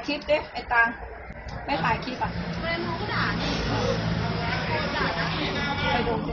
ายคลิปดิไอ้ตังไม่ถ่ายคลิปอะเรนูก็ด่านี่ด่านะไปดูสิ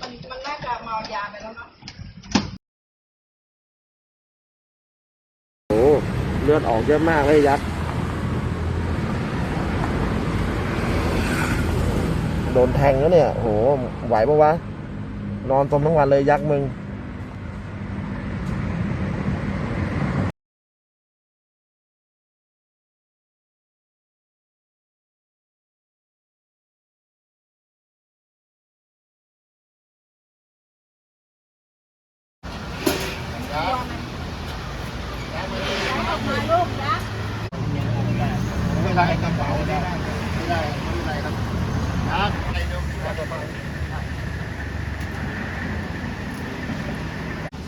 มันมันน่าจะเมายาไปแล้วเนาะ โอ้ เยอะมากเลยยักษ์โดนแทงแล้วเนี่ยโหไหวปะวะ นอนสมทั้งวันเลยยักษ์มึง ไม่ได้กระเป๋าไม่ได้ไม่ได้ไม่ได้ครับครับไปเร็ว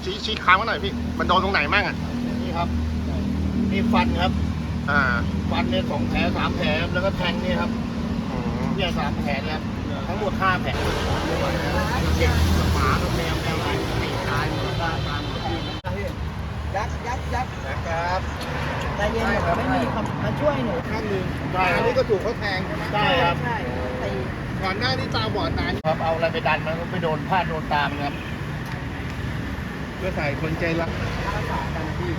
ชี้ชี้ค้างมาหน่อยพี่ มันโดนตรงไหนมั่งอะ นี่ครับ นี่ฟันครับ อ่า ฟันเนี่ยสองแผลสามแผลแล้วก็แทงนี่ครับเนี่ยสามแผลเนี่ยครับทั้งหมดห้าแผลเด็กหมาแมวแมวอะไรตีตายหมดตาตาม ยักษ์ยักษ์ยักษ์นะครับใจเย็นหนูไม่มีคำมาช่วยหนูข้างหนึ่งใช่อันนี้ก็ถูกเขาแทงใช่ไหมใช่ครับใช่ตีก่อนหน้านี้ตาบอดนานครับเอาอะไรไปดันมันก็ไปโดนพลาดโดนตามนครับเพื่อใส่คนใจรักรักษากันพี่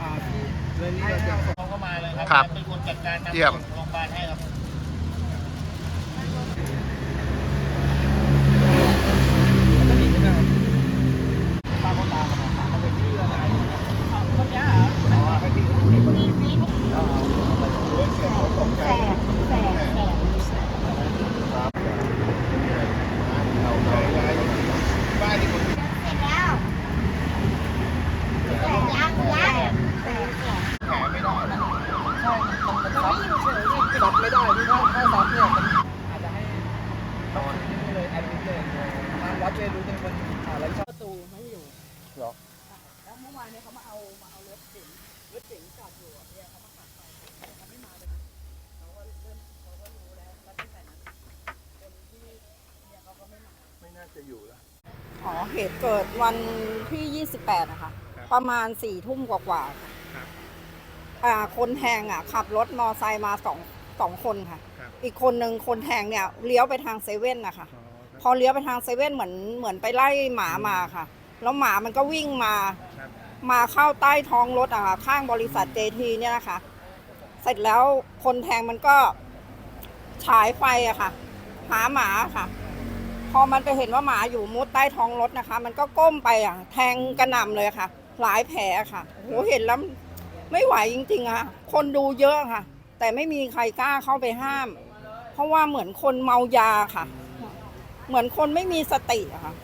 อ่าที่เรื่องนี้เราจะเขาก็มาเลยครับครับเป็นคนจัดการนำเยี่ยมโรงพยาบาลให้ครับ ซับไม่ได้พี่ถ้าถ้าซับเนี่ยมันอาจจะให้ต้องคืนนี่เลยแอดมิดเลยทางวัดช่วยรู้เป็นคนอะไรชอบประตูไม่อยู่เหรอแล้วเมื่อวานเนี่ยเขามาเอามาเอารถเก๋งรถเก๋งจอดอยู่อะเนี่ยเขามาตัดไปเขาไม่มาเลยเขาก็เริ่มเขาก็รู้แล้วแล้วตั้งแต่นั้นคนที่เนี่ยเขาก็ไม่มาไม่น่าจะอยู่แล้วอ๋อเหตุเกิดวันที่ 28 นะคะ ประมาณสี่ทุ่มกว่าๆค่ะครับ อ่าคนแทงอะขับรถมอไซค์มาสองสองคนค่ะ ครับอีกคนหนึ่งคนแทงเนี่ยเลี้ยวไปทางเซเว่นนะคะพอเลี้ยวไปทางเซเว่นเหมือนเหมือนไปไล่หมามาค่ะ แล้วหมามันก็วิ่งมา ครับมาเข้าใต้ท้องรถอะค่ะข้างบริษัทเจทีเนี่ยนะคะ เสร็จแล้วคนแทงมันก็ฉายไฟอะค่ะ หาหมาค่ะ พอมันไปเห็นว่าหมาอยู่มุดใต้ท้องรถนะคะ มันก็ก้มไปอะแทงกระหน่ำเลยค่ะ หลายแผลค่ะโหเห็นแล้ว ไม่ไหวจริงๆอะค่ะคนดูเยอะค่ะ แต่ไม่มีใครกล้าเข้าไปห้าม เพราะว่าเหมือนคนเมายาค่ะ เหมือนคนไม่มีสติอะค่ะ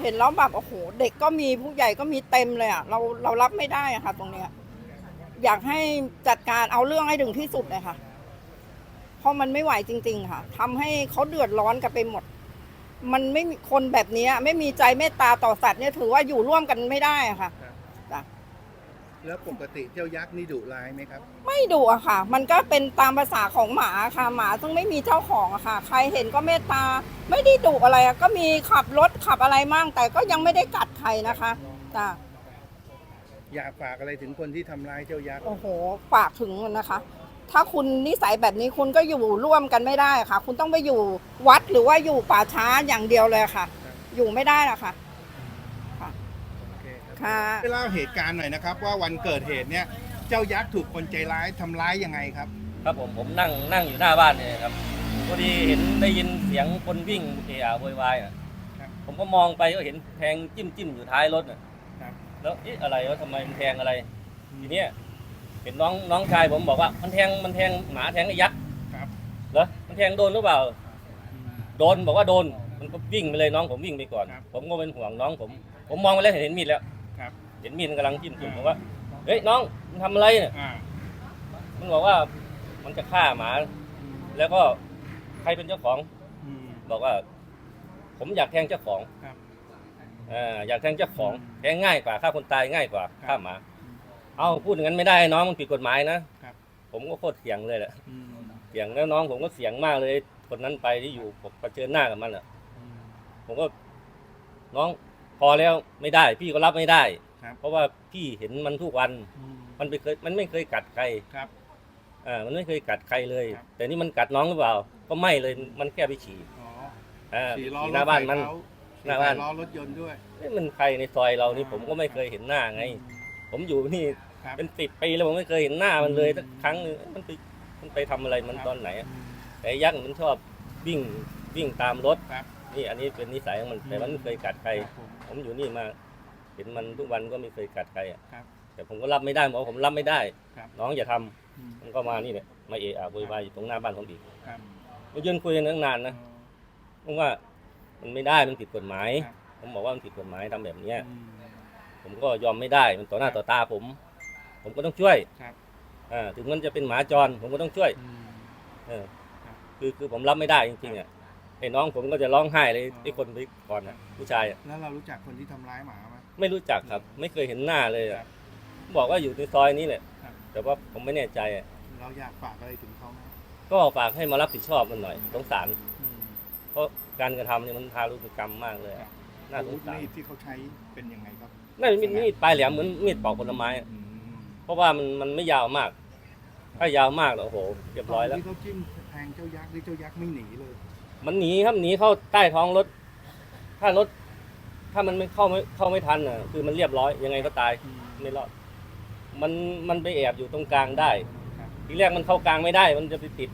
เห็นแล้วแบบโอ้โหเด็กก็มีผู้ใหญ่ก็มีเต็มเลยอะเราเรารับไม่ได้อะค่ะ ตรงเนี้ย อยากให้จัดการเอาเรื่องให้ถึงที่สุดเลยค่ะ เพราะมันไม่ไหวจริง ๆ ค่ะทำให้เขาเดือดร้อนกันไปหมด มันไม่มีคนแบบนี้ไม่มีใจเมตตาต่อสัตว์เนี่ยถือว่าอยู่ร่วมกันไม่ได้อะค่ะ แล้วปกติเจ้ายักษ์นี่ดุร้ายไหมครับ ไม่ดุอะค่ะ มันก็เป็นตามภาษาของหมาค่ะ หมาซึ่งไม่มีเจ้าของอะค่ะ ใครเห็นก็เมตตา ไม่ได้ดุอะไรอะก็มีขับรถขับอะไรมั่ง แต่ก็ยังไม่ได้กัดใครนะคะจ้ะ อยากฝากอะไรถึงคนที่ทำร้ายเจ้ายักษ์ โอ้โห ฝากถึงนะคะ ถ้าคุณนิสัยแบบนี้คุณก็อยู่ร่วมกันไม่ได้ค่ะ คุณต้องไปอยู่วัดหรือว่าอยู่ป่าช้าอย่างเดียวเลยค่ะ อยู่ไม่ได้ละค่ะโอเค ครับค่ะเล่าเหตุการณ์หน่อยนะครับ ว่าวันเกิดเหตุเนี่ยเจ้ายักษ์ถูกคนใจร้ายทำร้ายยังไงครับ ครับผมผมนั่งนั่งอยู่หน้าบ้านเนี่ยครับพอดีเห็นได้ยินเสียงคนวิ่งเอะอะโวยวายอะครับ ผมก็มองไปก็เห็นแทงจิ้มจิ้มอยู่ท้ายรถอะครับ แล้วเอ๊ะอะไรวะทำไมมันแทงอะไรทีเนี้ยเห็นน้องน้องชายผมบอกว่ามันแทงมันแทงหมาแทงไอ้ยักษ์ครับ เหรอมันแทงโดนหรือเปล่า โดนบอกว่าโดนมันก็วิ่งไปเลยน้องผมวิ่งไปก่อน ครับ ผมก็เป็นห่วงน้องผม ผมมองไปแล้วเห็นมีดแล้วครับ เห็นมีดมันกำลังจิ้มจิ้มผมว่าเฮ้ยน้องมันทำอะไรเนี่ยอ่ามันบอกว่ามันจะฆ่าหมา แล้วก็ใครเป็นเจ้าของ อืม บอกว่า ผมอยากแทงเจ้าของครับเอ่าอยากแทงเจ้าของ แทงง่ายกว่าฆ่าคนตายง่ายกว่าครับฆ่าหมา เอาพูดอย่างนั้นไม่ได้น้องมันผิดกฎหมายนะครับ ผมก็โคตรเสียงเลยแหละอืมเสียงแล้วน้องผมก็เสียงมากเลย คนนั้นไปที่อยู่ผมเผชิญหน้ากับมันอะ อืมผมก็ น้องพอแล้วไม่ได้ พี่ก็รับไม่ได้ ครับ เพราะว่าพี่เห็นมันทุกวัน อืมมันไม่เคยมันไม่เคยกัดใครครับ อ่ามันไม่เคยกัดใครเลย ครับ แต่นี่มันกัดน้องหรือเปล่า ก็ไม่เลยมันแค่ไปฉี่อ๋ออ่าสี่ล้อฉี่รถหน้าบ้านมันใส่เขหน้าบ้าน สี่ล้อรถยนต์ด้วย เอ๊ะมันใครในซอยเรานี่ผมก็ไม่เคยเห็นหน้าไง ผมอยู่นี่ครับ เป็นสิบปีแล้วผมไม่เคยเห็นหน้ามันเลยสักครั้งหนึงมันไปมันไปทำอะไรมันครับตอนไหนอะแต่ไอ้ยักษ์มันชอบวิ่งวิ่งตามรถครับนี่อันนี้เป็นนิสัยของมันแต่มันไม่เคยกัดใคร ครับผมผมอยู่นี่มา เห็นมันทุกวันก็ไม่เคยกัดใครอะครับแต่ผมก็รับไม่ได้บอกว่าผมรับไม่ได้ ครับ น้องอย่าทำอืมมันก็มานี่เนี่ยมาเอะอะโวยวายอยู่ตรงหน้าบ้านผมอีกครับมายืนคุยกันตั้งนานนะผมว่ามันไม่ได้มันผิดกฎหมายครับผมบอกว่ามันผิดกฎหมายทำแบบเนี้ย อืม ผมก็ยอมไม่ได้มันต่อหน้าต่อตาผม ผมก็ต้องช่วยครับ อ่าถึงมันจะเป็นหมาจร ผมก็ต้องช่วยอืม เออครับ คือคือผมรับไม่ได้จริงๆอะ ไอ้น้องผมก็จะร้องไห้เลยอ๋อไอ้คนไปก่อนอะผู้ชายอะแล้วเรารู้จักคนที่ทำร้ายหมาไหม ไม่รู้จักครับ ไม่เคยเห็นหน้าเลยครัอะบบอกว่าอยู่ในซอยนี้แหละครับ แต่ว่าผมไม่แน่ใจอะเราอยากฝากอะไรถึงเขาไหมก็ฝากให้มารับผิดชอบมันหน่อยสงสารอืมเพราะการกระทำเนี่ยมันทารุณกรรมมากเลยอะน่าอาสวุงธสารมีดที่เขาใช้เป็นยังไงครับน่าจะมีมีดปลายแหลมเหมือนมีดปอกผลไม้อะอืมเพราะว่ามันมันไม่ยาวมาก ถ้ายาวมากแล้วโอ้โหเรียบร้อยตแล้วที่เขาจิ้มแทงเจ้ายักษ์นี่เจ้ายักษ์ไม่หนีเลย มันหนีครับหนีเข้าใต้ท้องรถ ถ้ารถ ถ้ามันไม่เข้าไม่เข้าไม่ทันอะ คือมันเรียบร้อยยังไงก็ตายไม่รอด มันมันไปแอบอยู่ตรงกลางได้ ทีแรกมันเข้ากลางไม่ได้ มันจะไปติด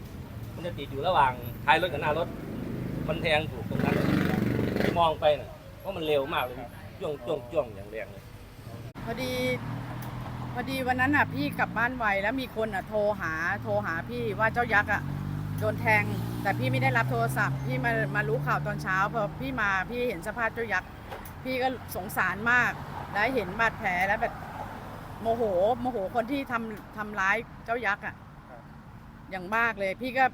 มันจะติดอยู่ระหว่างท้ายรถกับหน้ารถ มันแทงถูกตรงนั้นมองไปน่ะเพราะมันเร็วมากเลยจ้วงจ้วงจ้วงอย่างแรงเลยพอดีพอดีวันนั้นอะพี่กลับบ้านไวแล้วมีคนอะโทรหาโทรหาพี่ว่าเจ้ายักษ์อะ โดนแทง แต่พี่ไม่ได้รับโทรศัพท์พี่มามารู้ข่าวตอนเช้าพอพี่มาพี่เห็นสภาพเจ้ายักษ์พี่ก็สงสารมาก แล้วเห็นบาดแผลแล้วแบบโมโหโมโหคนที่ทำทำร้ายเจ้ายักษ์อะครับอย่างมากเลย พี่ก็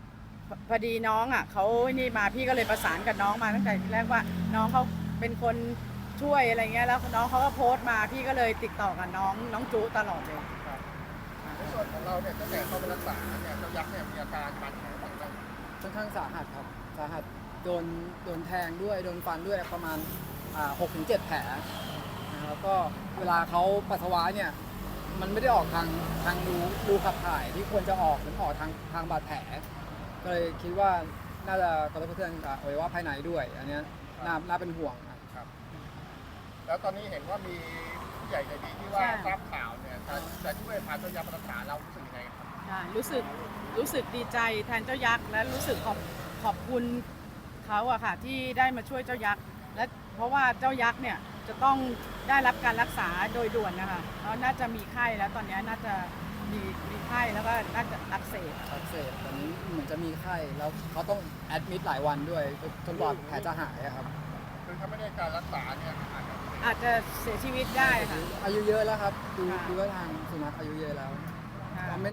พพอดีน้องอะเขานี่มาพี่ก็เลยประสานกับน้องมาตั้งแต่ทีแรกว่า น้องเขาเป็นคนช่วยอะไรเงี้ยแล้วน้องเขาก็โพสต์มาพี่ก็เลยติดต่อกับน้องน้องจูตลอดเลย ในส่วนของเราเนี่ยตั้งแต่เข้าไปรักษาเนี่ยเจ้ายักษ์เนี่ยมีอาการบาดแผลต่างๆ ค่อนข้างสาหัสครับสาหัสโดนโดนแทงด้วยโดนฟันด้วยประมาณหกถึงเจ็ดแผลนะครับก็เวลาเขาปัสสาวะเนี่ยมันไม่ได้ออกทางทางรูรูขับถ่ายที่ควรจะออกมันออกทางทางบาดแผล ก็เลยคิดว่าน่าจะกระทบกระเทือนกับอวัยวะภายในด้วย อันเนี้ยน่าน่าเป็นห่วงครับ แล้วตอนนี้เห็นว่ามีผู้ใหญ่ใจดีที่ว่าใช่ทราบข่าวเนี่ยจะจะช่วยพาเจ้ายักษ์มารักษาเรารู้สึกยังไงครับ ใช่รู้สึกรู้สึกดีใจแทนเจ้ายักษ์และรู้สึกขอบขอบคุณเขาอะค่ะที่ได้มาช่วยเจ้ายักษ์และเพราะว่าเจ้ายักษ์เนี่ยจะต้องได้รับการรักษาโดยด่วนนะคะเพราะน่าจะมีไข้แล้วตอนนี้น่าจะมีมีไข้แล้วก็น่าจะอักเสบ อักเสบตอนนี้เหมือนจะมีไข้แล้วเขาต้องแอดมิดหลายวันด้วยจนกว่าแผลจะหายอะครับคือถ้าไม่ได้การรักษาเนี่ยอาจจะอาจจะเสียชีวิตได้ค่ะอายุเยอะแล้วครับ ดูค่ะ ดูว่าทางสุนัขอายุเยอะแล้วค่ะไม่